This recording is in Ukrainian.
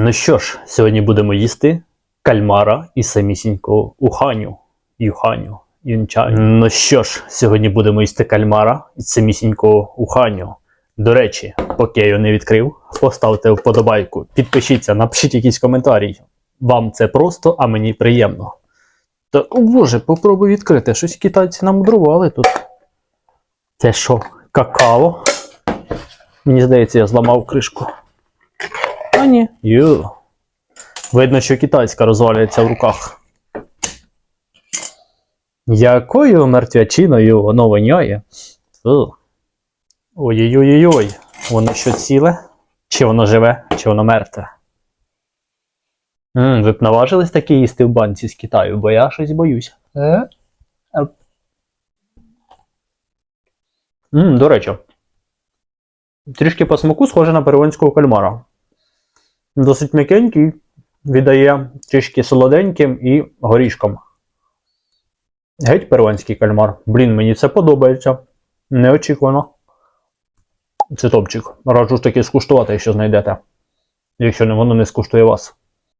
Ну що ж, сьогодні будемо їсти кальмара і самісінького уханю. Юханю. Юнчаню. Ну що ж, сьогодні будемо їсти кальмара і самісінького уханю. До речі, поки я його не відкрив, поставте вподобайку, підпишіться, напишіть якийсь коментарій. Вам це просто, а мені приємно. Та, о боже, попробуй відкрити. Щось китайці намудрували тут. Це що, какао? Мені здається, я зламав кришку. А ні. Ю. Видно, що китайська розвалюється в руках. Якою мертвячиною воно воняє? Ой-ой-ой-ой. Воно що ціле? Чи воно живе, чи воно мертве? М, ви б наважились таке їсти в банці з Китаю, бо я щось боюся. Е? М, до речі. Трішки по смаку схоже на перуанського кальмара. Досить м'якенький, віддає трішки солоденьким і горішком. Геть перуанський кальмар. Блін, мені це подобається. Неочікувано. Це топчик. Раджу ж таки скуштувати, якщо знайдете. Якщо воно не скуштує вас.